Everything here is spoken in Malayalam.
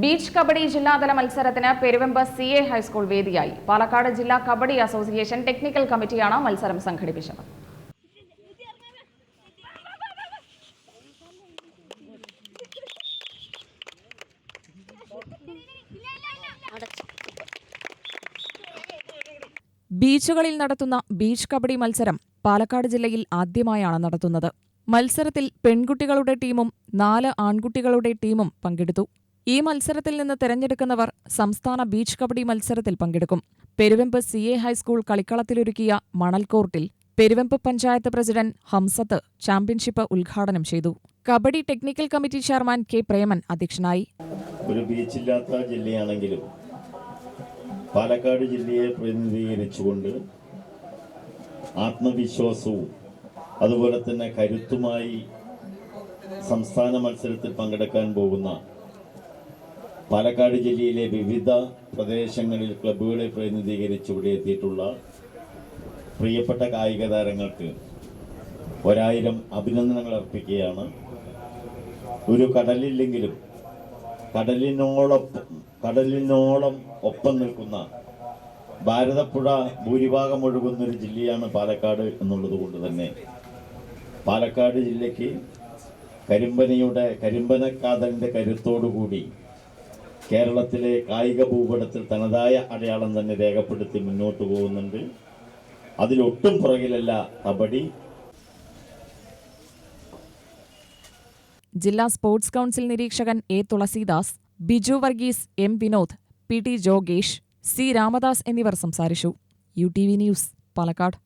ബീച്ച് കബഡി ജില്ലാതല മത്സരത്തിന് പെരുവെമ്പ് സി എ ഹൈസ്കൂൾ വേദിയായി. പാലക്കാട് ജില്ലാ കബഡി അസോസിയേഷൻ ടെക്നിക്കൽ കമ്മിറ്റിയാണ് മത്സരം സംഘടിപ്പിച്ചത്. ബീച്ചുകളിൽ നടത്തുന്ന ബീച്ച് കബഡി മത്സരം പാലക്കാട് ജില്ലയിൽ ആദ്യമായാണ് നടത്തുന്നത്. മത്സരത്തിൽ പെൺകുട്ടികളുടെ ടീമും നാല് ആൺകുട്ടികളുടെ ടീമും പങ്കെടുത്തു. ഈ മത്സരത്തിൽ നിന്ന് തെരഞ്ഞെടുക്കുന്നവർ സംസ്ഥാന ബീച്ച് കബഡി മത്സരത്തിൽ പങ്കെടുക്കും. Peruvemba C A high school കളിക്കളത്തിലൊരുക്കിയ മണൽ കോർട്ടിൽ പെരുവെമ്പ് പഞ്ചായത്ത് പ്രസിഡന്റ് ഹംസത്ത് ചാമ്പ്യൻഷിപ്പ് ഉദ്ഘാടനം ചെയ്തു. Kabaddi technical committee chairman K Preman അധ്യക്ഷനായി. ഒരു ബീച്ചില്ലാത്ത ജില്ലയാണെങ്കിലും പാലക്കാട് ജില്ലയെ പ്രതിനിധീകരിച്ചുകൊണ്ട് ആത്മവിശ്വാസവും അതുപോലെ തന്നെ കരുത്തുമായി സംസ്ഥാന മത്സരത്തിൽ പങ്കെടുക്കാൻ പോകുന്ന പാലക്കാട് ജില്ലയിലെ വിവിധ പ്രദേശങ്ങളിൽ ക്ലബ്ബുകളെ പ്രതിനിധീകരിച്ച് ഇവിടെ എത്തിയിട്ടുള്ള പ്രിയപ്പെട്ട കായിക താരങ്ങൾക്ക് ഒരായിരം അഭിനന്ദനങ്ങൾ അർപ്പിക്കുകയാണ്. ഒരു കടലില്ലെങ്കിലും കടലിനോടൊപ്പം കടലിനോളം ഒപ്പം നിൽക്കുന്ന ഭാരതപ്പുഴ ഭൂരിഭാഗം ഒഴുകുന്ന ഒരു ജില്ലയാണ് പാലക്കാട് എന്നുള്ളത് കൊണ്ട് തന്നെ. പാലക്കാട് ജില്ലയ്ക്ക് കരിമ്പനയുടെ കരിമ്പനക്കാതലിന്റെ കരുത്തോടുകൂടി കേരളത്തിലെ കായിക ഭൂപടത്തിൽ തനതായ അടയാളം തന്നെ രേഖപ്പെടുത്തി മുന്നോട്ട് പോകുന്നുണ്ട്. അതിലൊട്ടും പുറകിലല്ല കബഡി. ജില്ലാ സ്പോർട്സ് കൗൺസിൽ നിരീക്ഷകൻ A Thulasidas Biju Varghese M Vinod P T ജോഗേഷ് C Ramadas എന്നിവർ സംസാരിച്ചു. U T V news Palakkad.